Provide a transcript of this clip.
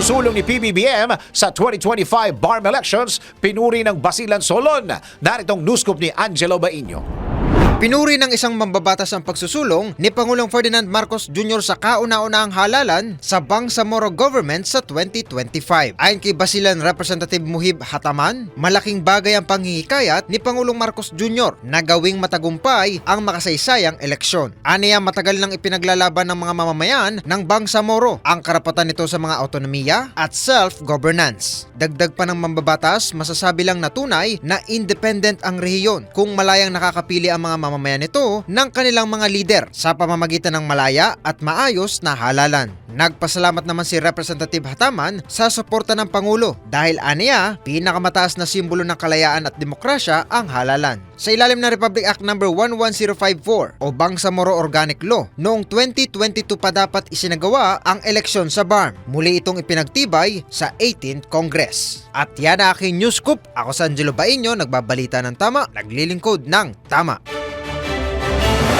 pagsusulong ni PBBM sa 2025 BARM elections, pinuri ng Basilan Solon. Naritong newscoop ni Angelo Baino. Pinuri ng isang mambabatas ang pagsusulong ni Pangulong Ferdinand Marcos Jr. sa kauna-unahang halalan sa Bangsamoro government sa 2025. Ayon kay Basilan Representative Muhib Hataman, malaking bagay ang panghihikayat ni Pangulong Marcos Jr. na gawing matagumpay ang makasaysayang eleksyon. Aniya matagal nang ipinaglalaban ng mga mamamayan ng Bangsamoro ang karapatan nito sa mga autonomiya at self-governance. Dagdag pa ng mambabatas, masasabi lang na tunay na independent ang rehiyon kung malayang nakakapili ang mga mamamayan nito ng kanilang mga lider sa pamamagitan ng malaya at maayos na halalan. Nagpasalamat naman si Representative Hataman sa suporta ng Pangulo dahil aniya pinakamataas na simbolo ng kalayaan at demokrasya ang halalan. Sa ilalim ng Republic Act No. 11054 o Bangsamoro Organic Law, noong 2022 pa dapat isinagawa ang eleksyon sa BARM. Muli itong ipinagtibay sa 18th Congress. At yan ang aking news scoop. Ako sa Angelo Bainyo, nagbabalita ng tama, naglilingkod ng tama.